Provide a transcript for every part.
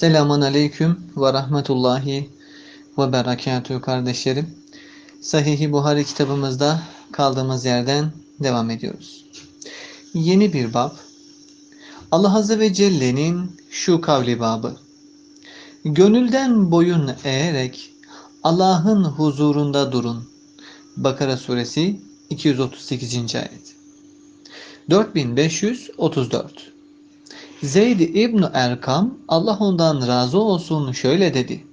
Selamun Aleyküm ve Rahmetullahi ve Berekatühü kardeşlerim. Sahih-i Buhari kitabımızda kaldığımız yerden devam ediyoruz. Yeni bir bab. Allah Azze ve Celle'nin şu kavli babı. Gönülden boyun eğerek Allah'ın huzurunda durun. Bakara suresi 238. ayet. 4534 Zeyd İbn Erkam Allah ondan razı olsun şöyle dedi.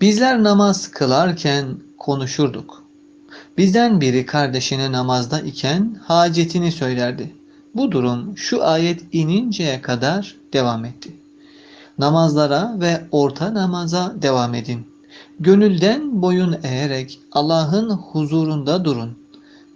Bizler namaz kılarken konuşurduk. Bizden biri kardeşine namazda iken hacetini söylerdi. Bu durum şu ayet ininceye kadar devam etti. Namazlara ve orta namaza devam edin. Gönülden boyun eğerek Allah'ın huzurunda durun.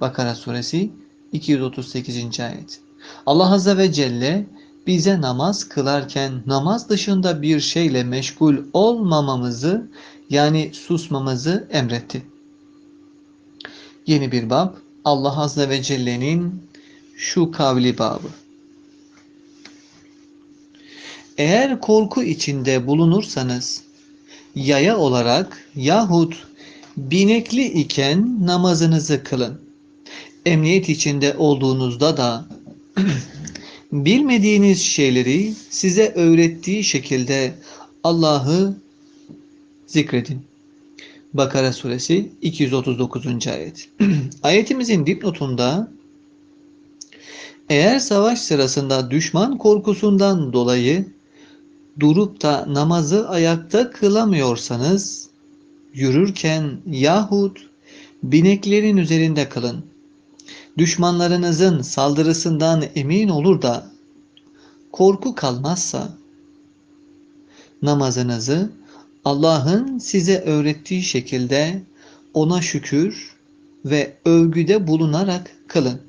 Bakara suresi 238. ayet. Allah Azze ve Celle bize namaz kılarken namaz dışında bir şeyle meşgul olmamamızı yani susmamızı emretti. Yeni bir bab Allah Azze ve Celle'nin şu kavli babı. Eğer korku içinde bulunursanız yaya olarak yahut binekli iken namazınızı kılın. Emniyet içinde olduğunuzda da bilmediğiniz şeyleri size öğrettiği şekilde Allah'ı zikredin. Bakara suresi 239. ayet. Ayetimizin dipnotunda eğer savaş sırasında düşman korkusundan dolayı durup da namazı ayakta kılamıyorsanız yürürken yahut bineklerin üzerinde kılın. Düşmanlarınızın saldırısından emin olur da korku kalmazsa namazınızı Allah'ın size öğrettiği şekilde ona şükür ve övgüde bulunarak kılın.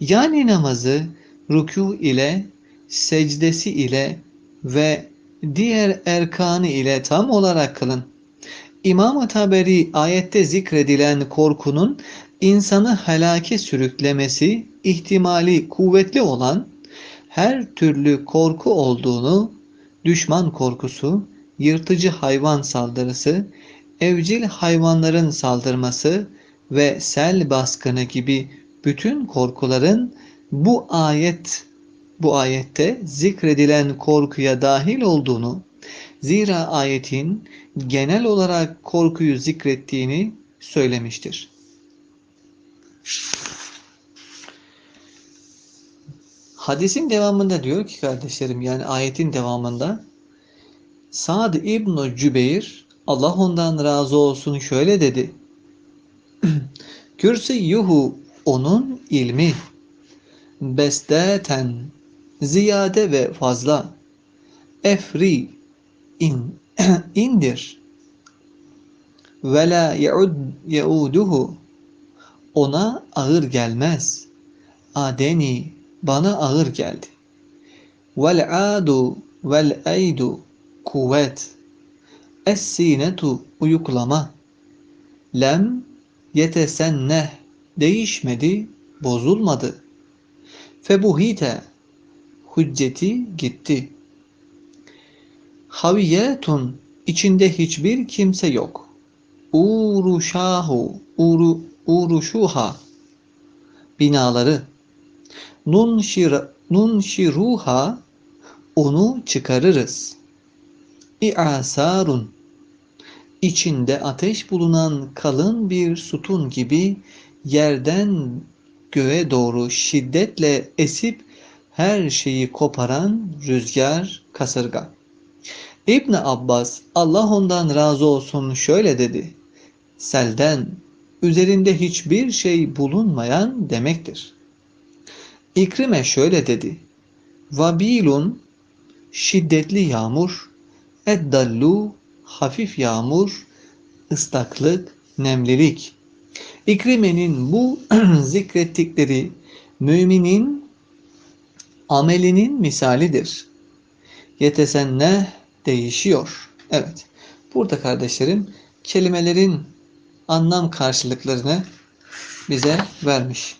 Yani namazı rükû ile, secdesi ile ve diğer erkanı ile tam olarak kılın. İmam-ı Taberi ayette zikredilen korkunun insanı helake sürüklemesi ihtimali kuvvetli olan her türlü korku olduğunu, düşman korkusu, yırtıcı hayvan saldırısı, evcil hayvanların saldırması ve sel baskını gibi bütün korkuların bu ayet bu ayette zikredilen korkuya dahil olduğunu, zira ayetin genel olarak korkuyu zikrettiğini söylemiştir. Hadisin devamında diyor ki kardeşlerim yani ayetin devamında Sa'd İbn Cübeyr Allah ondan razı olsun şöyle dedi. Kürsüyuhu onun ilmi besteten ziyade ve fazla efri in indir ve la yauduhu ona ağır gelmez. Adeni bana ağır geldi. Vel adu vel eydu kuvvet. Es-sinetu uyuklama. Lem yetesenneh değişmedi, bozulmadı. Febuhite hücceti gitti. Haviyetun içinde hiçbir kimse yok. Uruşahu uru uruşuha binaları nun şir nun şiruha onu çıkarırız. İ'asarun içinde ateş bulunan kalın bir sütun gibi yerden göğe doğru şiddetle esip her şeyi koparan rüzgar kasırga. İbn Abbas Allah ondan razı olsun şöyle dedi. Selden üzerinde hiçbir şey bulunmayan demektir. İkrime şöyle dedi. Vabilun şiddetli yağmur, eddallu hafif yağmur, ıslaklık, nemlilik. İkrimenin bu zikrettikleri müminin amelinin misalidir. Yetesenne değişiyor. Evet. Burada kardeşlerim kelimelerin anlam karşılıklarını bize vermiş.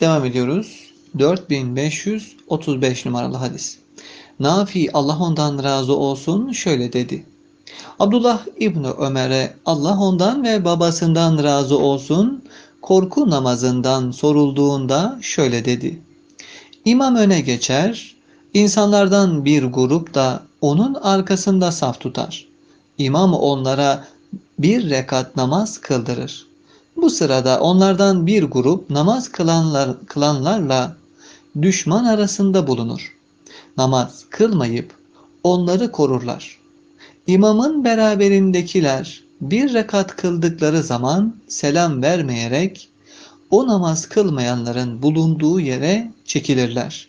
Devam ediyoruz. 4535 numaralı hadis. Nafi Allah ondan razı olsun şöyle dedi. Abdullah İbni Ömer'e Allah ondan ve babasından razı olsun korku namazından sorulduğunda şöyle dedi. İmam öne geçer, insanlardan bir grup da onun arkasında saf tutar. İmam onlara bir rekat namaz kıldırır. Bu sırada onlardan bir grup namaz kılanlar, kılanlarla düşman arasında bulunur. Namaz kılmayıp onları korurlar. İmamın beraberindekiler bir rekat kıldıkları zaman selam vermeyerek o namaz kılmayanların bulunduğu yere çekilirler.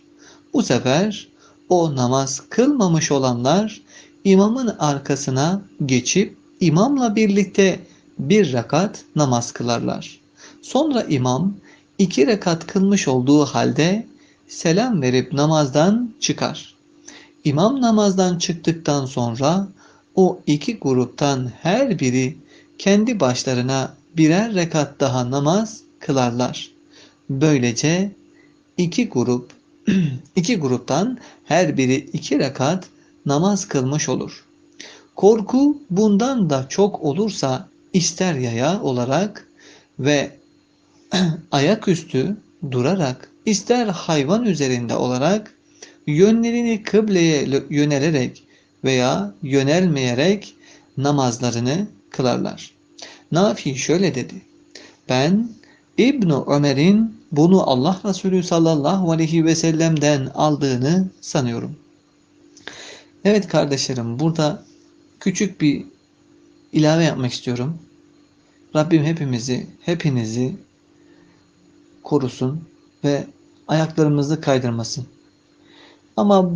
Bu sefer o namaz kılmamış olanlar imamın arkasına geçip imamla birlikte bir rekat namaz kılarlar. Sonra imam iki rekat kılmış olduğu halde selam verip namazdan çıkar. İmam namazdan çıktıktan sonra o iki gruptan her biri kendi başlarına birer rekat daha namaz kılarlar. Böylece iki grup iki gruptan her biri iki rekat namaz kılmış olur. Korku bundan da çok olursa ister yaya olarak ve ayaküstü durarak ister hayvan üzerinde olarak yönlerini kıbleye yönelerek veya yönelmeyerek namazlarını kılarlar. Nafi şöyle dedi. Ben İbn Ömer'in bunu Allah Resulü sallallahu aleyhi ve sellem'den aldığını sanıyorum. Evet kardeşlerim burada küçük bir ilave yapmak istiyorum. Rabbim hepimizi, hepinizi korusun ve ayaklarımızı kaydırmasın. Ama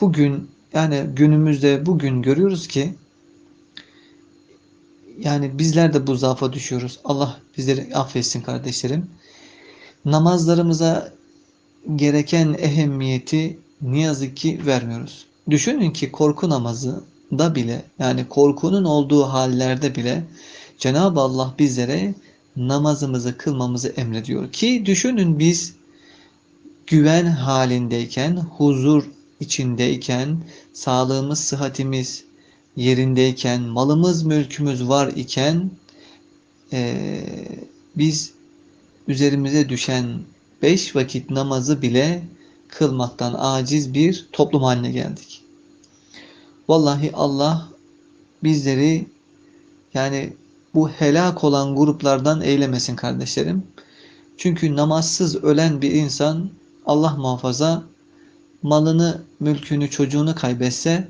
bugün yani günümüzde bugün görüyoruz ki yani bizler de bu zaafa düşüyoruz. Allah bizleri affetsin kardeşlerim. Namazlarımıza gereken ehemmiyeti ne yazık ki vermiyoruz. Düşünün ki korku namazı da bile yani korkunun olduğu hallerde bile Cenab-ı Allah bizlere namazımızı kılmamızı emrediyor. Ki düşünün biz güven halindeyken, huzur içindeyken, sağlığımız, sıhhatimiz yerindeyken, malımız, mülkümüz var iken e, biz üzerimize düşen beş vakit namazı bile kılmaktan aciz bir toplum haline geldik. Vallahi Allah bizleri yani bu helak olan gruplardan eylemesin kardeşlerim. Çünkü namazsız ölen bir insan Allah muhafaza malını, mülkünü, çocuğunu kaybetse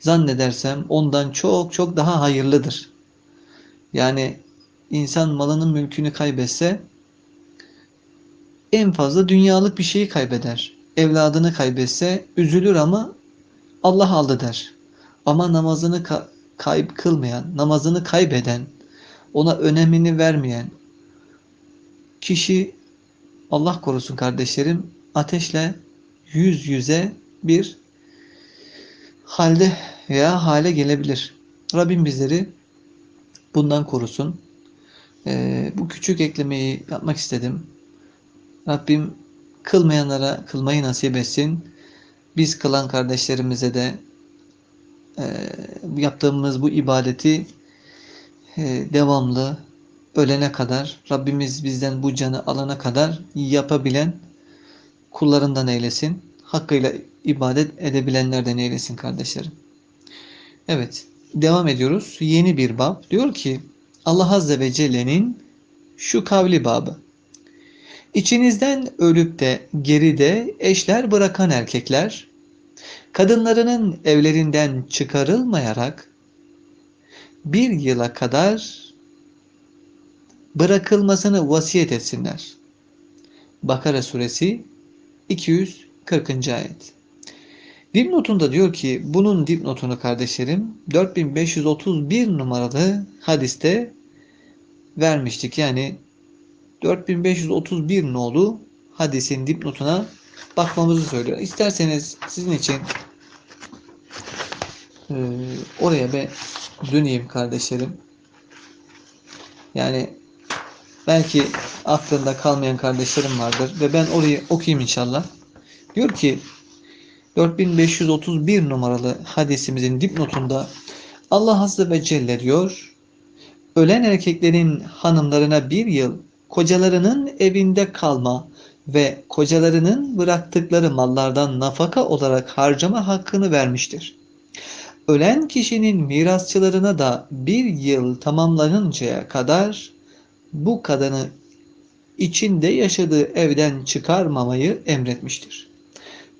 zannedersem ondan çok çok daha hayırlıdır. Yani insan malının mülkünü kaybetse en fazla dünyalık bir şeyi kaybeder. Evladını kaybetse üzülür ama Allah aldı der. Ama namazını ka kayıp kılmayan, namazını kaybeden, ona önemini vermeyen kişi Allah korusun kardeşlerim ateşle yüz yüze bir halde veya hale gelebilir. Rabbim bizleri bundan korusun. Ee, bu küçük eklemeyi yapmak istedim. Rabbim kılmayanlara kılmayı nasip etsin. Biz kılan kardeşlerimize de e, yaptığımız bu ibadeti e, devamlı ölene kadar Rabbimiz bizden bu canı alana kadar yapabilen kullarından eylesin. Hakkıyla ibadet edebilenlerden eylesin kardeşlerim. Evet, devam ediyoruz. Yeni bir bab. Diyor ki Allah Azze ve Celle'nin şu kavli babı. İçinizden ölüp de geride eşler bırakan erkekler, kadınlarının evlerinden çıkarılmayarak bir yıla kadar bırakılmasını vasiyet etsinler. Bakara suresi 240. ayet. Dipnotunda diyor ki bunun dipnotunu kardeşlerim 4531 numaralı hadiste vermiştik. Yani 4531 nolu hadisin dipnotuna bakmamızı söylüyor. İsterseniz sizin için e, oraya bir döneyim kardeşlerim. Yani Belki aklında kalmayan kardeşlerim vardır ve ben orayı okuyayım inşallah. Diyor ki 4531 numaralı hadisimizin dipnotunda Allah Azze ve Celle diyor ölen erkeklerin hanımlarına bir yıl kocalarının evinde kalma ve kocalarının bıraktıkları mallardan nafaka olarak harcama hakkını vermiştir. Ölen kişinin mirasçılarına da bir yıl tamamlanıncaya kadar bu kadını içinde yaşadığı evden çıkarmamayı emretmiştir.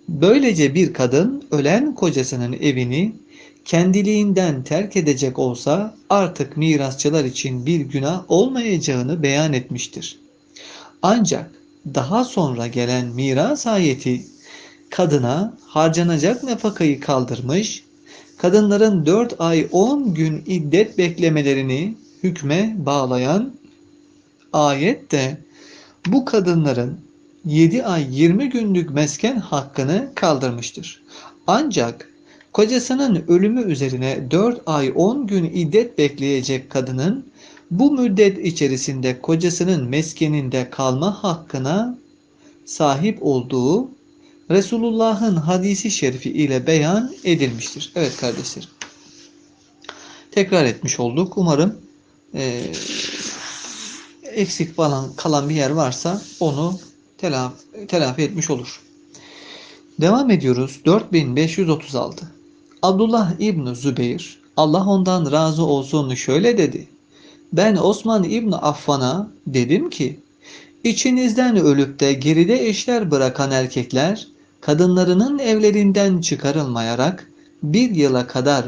Böylece bir kadın ölen kocasının evini kendiliğinden terk edecek olsa artık mirasçılar için bir günah olmayacağını beyan etmiştir. Ancak daha sonra gelen miras ayeti kadına harcanacak nafakayı kaldırmış, kadınların 4 ay 10 gün iddet beklemelerini hükme bağlayan ayet de bu kadınların 7 ay 20 günlük mesken hakkını kaldırmıştır. Ancak kocasının ölümü üzerine 4 ay 10 gün iddet bekleyecek kadının bu müddet içerisinde kocasının meskeninde kalma hakkına sahip olduğu Resulullah'ın hadisi şerifi ile beyan edilmiştir. Evet kardeşlerim. Tekrar etmiş olduk. Umarım e, eksik falan kalan bir yer varsa onu telaf, telafi etmiş olur. Devam ediyoruz. 4536. Abdullah İbni Zübeyir Allah ondan razı olsun şöyle dedi. Ben Osman İbni Affan'a dedim ki içinizden ölüp de geride eşler bırakan erkekler kadınlarının evlerinden çıkarılmayarak bir yıla kadar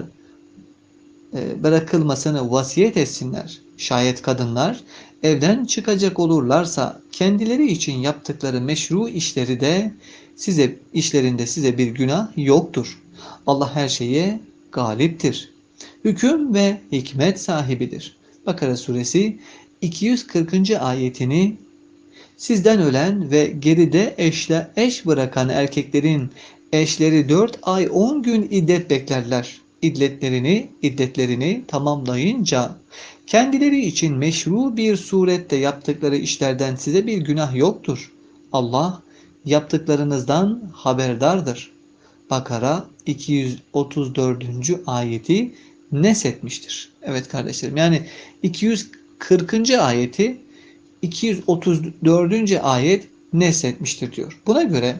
e, bırakılmasını vasiyet etsinler. Şayet kadınlar evden çıkacak olurlarsa kendileri için yaptıkları meşru işleri de size işlerinde size bir günah yoktur. Allah her şeye galiptir. Hüküm ve hikmet sahibidir. Bakara suresi 240. ayetini sizden ölen ve geride eşle eş bırakan erkeklerin eşleri 4 ay 10 gün iddet beklerler. İddetlerini, iddetlerini tamamlayınca kendileri için meşru bir surette yaptıkları işlerden size bir günah yoktur. Allah yaptıklarınızdan haberdardır. Bakara 234. ayeti nesetmiştir. Evet kardeşlerim yani 240. ayeti 234. ayet nesetmiştir diyor. Buna göre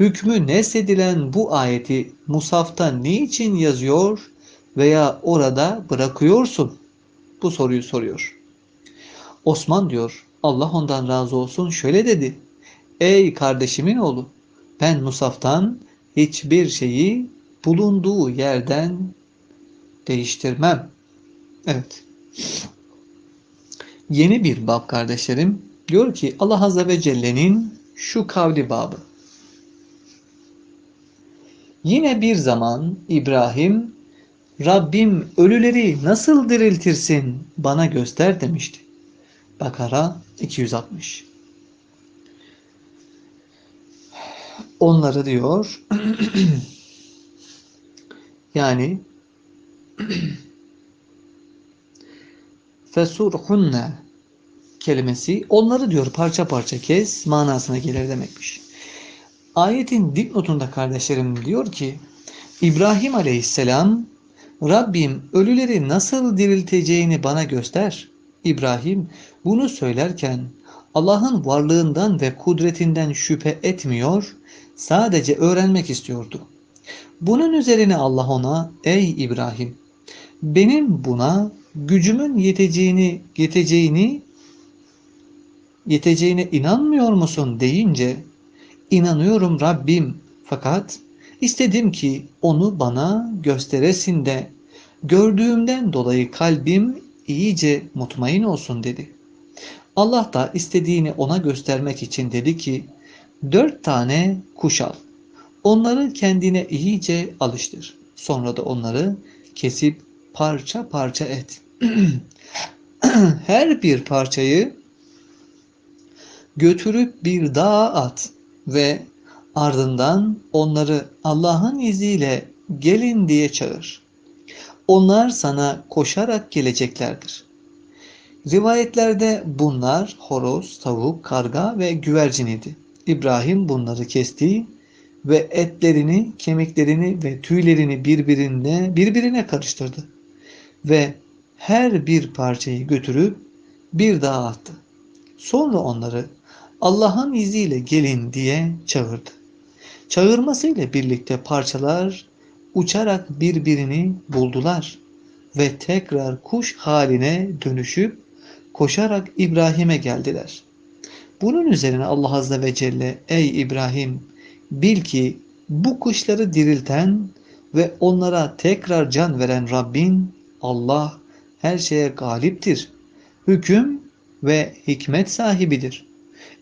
hükmü nesedilen bu ayeti Musaf'ta niçin yazıyor veya orada bırakıyorsun? Bu soruyu soruyor. Osman diyor Allah ondan razı olsun şöyle dedi. Ey kardeşimin oğlu ben Musaf'tan hiçbir şeyi bulunduğu yerden değiştirmem. Evet. Yeni bir bab kardeşlerim. Diyor ki Allah Azze ve Celle'nin şu kavli babı. Yine bir zaman İbrahim Rabbim ölüleri nasıl diriltirsin bana göster demişti. Bakara 260 Onları diyor yani fesurhunne kelimesi onları diyor parça parça kes manasına gelir demekmiş. Ayetin dipnotunda kardeşlerim diyor ki İbrahim aleyhisselam Rabbim ölüleri nasıl dirilteceğini bana göster. İbrahim bunu söylerken Allah'ın varlığından ve kudretinden şüphe etmiyor, sadece öğrenmek istiyordu. Bunun üzerine Allah ona, ey İbrahim, benim buna gücümün yeteceğini, yeteceğini, yeteceğine inanmıyor musun deyince, inanıyorum Rabbim fakat istedim ki onu bana gösteresin de gördüğümden dolayı kalbim iyice mutmain olsun dedi. Allah da istediğini ona göstermek için dedi ki dört tane kuş al. Onları kendine iyice alıştır. Sonra da onları kesip parça parça et. Her bir parçayı götürüp bir dağa at ve ardından onları Allah'ın izniyle gelin diye çağır. Onlar sana koşarak geleceklerdir. Rivayetlerde bunlar horoz, tavuk, karga ve güvercin idi. İbrahim bunları kesti ve etlerini, kemiklerini ve tüylerini birbirine birbirine karıştırdı ve her bir parçayı götürüp bir dağa attı. Sonra onları Allah'ın izniyle gelin diye çağırdı. Çağırmasıyla birlikte parçalar uçarak birbirini buldular ve tekrar kuş haline dönüşüp koşarak İbrahim'e geldiler. Bunun üzerine Allah Azze ve Celle ey İbrahim bil ki bu kuşları dirilten ve onlara tekrar can veren Rabbin Allah her şeye galiptir. Hüküm ve hikmet sahibidir.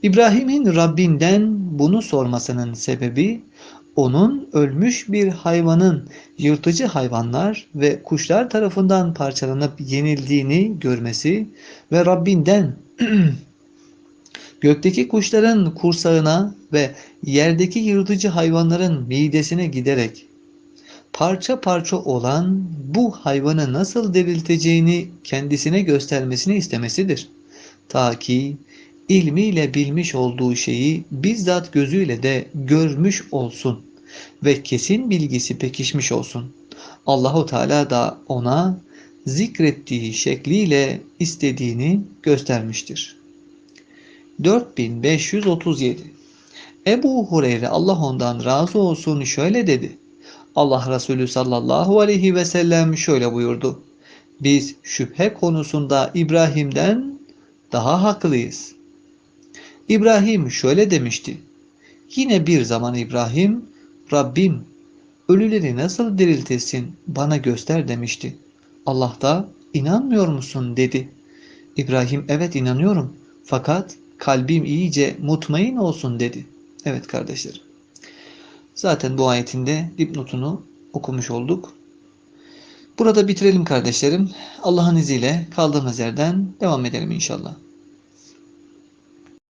İbrahim'in Rabbinden bunu sormasının sebebi onun ölmüş bir hayvanın yırtıcı hayvanlar ve kuşlar tarafından parçalanıp yenildiğini görmesi ve Rabbinden gökteki kuşların kursağına ve yerdeki yırtıcı hayvanların midesine giderek parça parça olan bu hayvanı nasıl dirilteceğini kendisine göstermesini istemesidir. Ta ki ilmiyle bilmiş olduğu şeyi bizzat gözüyle de görmüş olsun ve kesin bilgisi pekişmiş olsun. Allahu Teala da ona zikrettiği şekliyle istediğini göstermiştir. 4537 Ebu Hureyre Allah ondan razı olsun şöyle dedi. Allah Resulü sallallahu aleyhi ve sellem şöyle buyurdu. Biz şüphe konusunda İbrahim'den daha haklıyız. İbrahim şöyle demişti. Yine bir zaman İbrahim, Rabbim ölüleri nasıl diriltesin bana göster demişti. Allah da inanmıyor musun dedi. İbrahim evet inanıyorum fakat kalbim iyice mutmain olsun dedi. Evet kardeşlerim. Zaten bu ayetinde dipnotunu okumuş olduk. Burada bitirelim kardeşlerim. Allah'ın izniyle kaldığımız yerden devam edelim inşallah.